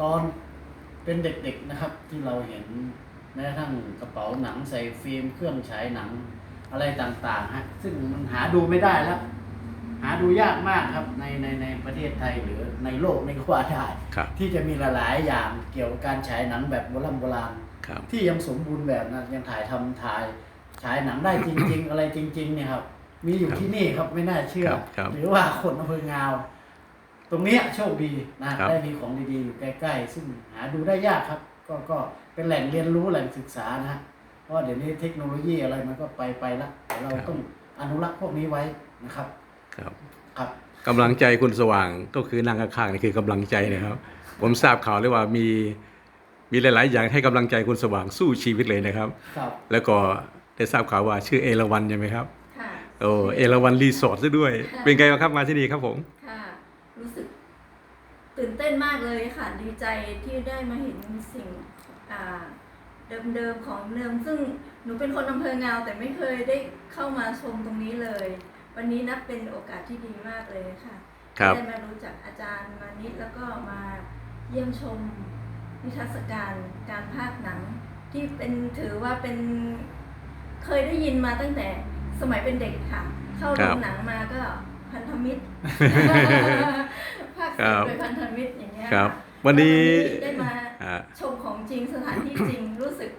ตอนเป็นเด็กๆนะครับ ที่เราเห็นแม้กระทั่งกระเป๋าหนังใส่ฟิล์มเครื่องฉายหนังอะไรต่างๆฮะซึ่งมันหาดูไม่ได้แล้ว หาดูยากมากครับในในในประเทศไทยหรือในโลกนี่ก็ว่าได้ครับ ที่จะมีหลายๆอย่างเกี่ยวกับการฉายหนังแบบโบราณโบราณครับ ที่ยังสมบูรณ์แบบนะยังถ่ายทำถ่ายฉายหนังได้จริง ๆ อะไรจริง ๆ เนี่ยครับ มีอยู่ครับที่นี่ครับไม่น่าเชื่อ ครับครับ หรือว่าคนอำเภองาว ตรงเนี้ยโชคดีนะครับได้มีของดีๆอยู่ใกล้ๆ ซึ่งหาดูได้ยากครับ ก็ก็เป็นแหล่งเรียนรู้แหล่งศึกษานะฮะเพราะว่าเดี๋ยวนี้เทคโนโลยีอะไรมันก็ไปไปละแต่เราต้องอนุรักษ์พวกนี้ไว้นะครับ ครับครับกำลังใจคุณสว่างก็คือนั่งข้างๆนี่คือกำลังใจนะครับ ผมทราบข่าวเลยว่ามีมีหลาย ๆ อย่างให้กำลังใจคุณสว่างสู้ชีวิตเลยนะครับ ครับ แล้วก็ได้ทราบข่าวว่าชื่อเอราวันใช่ไหมครับค่ะ โอ้เอราวันรีสอร์ทซะด้วย เป็นไงบ้างครับมาที่นี่ครับผมค่ะ รู้สึกตื่นเต้นมากเลยค่ะ ดีใจที่ได้มาเห็นสิ่งอ่าเดิมๆของเดิม ซึ่งหนูเป็นคนอำเภอเงาแต่ไม่เคยได้เข้ามาชมตรงนี้เลย วันนี้นับเป็นโอกาสที่ดีมากเลยค่ะครับได้มารู้จักอาจารย์มานิดแล้วก็มาเยี่ยมชมนิทรรศการการพากย์หนัง ที่เป็นถือว่าเป็นเคยได้ยินมาตั้งแต่สมัยเป็นเด็กค่ะ เข้าคโรรับงหนังมาก็ พันธมิตรภาคครัเสียงบโดยพันธมิตรอย่างเงี้ยครับะวันนี้ได้มาอ่าชมของจริงสถานที่จริงรู้สึก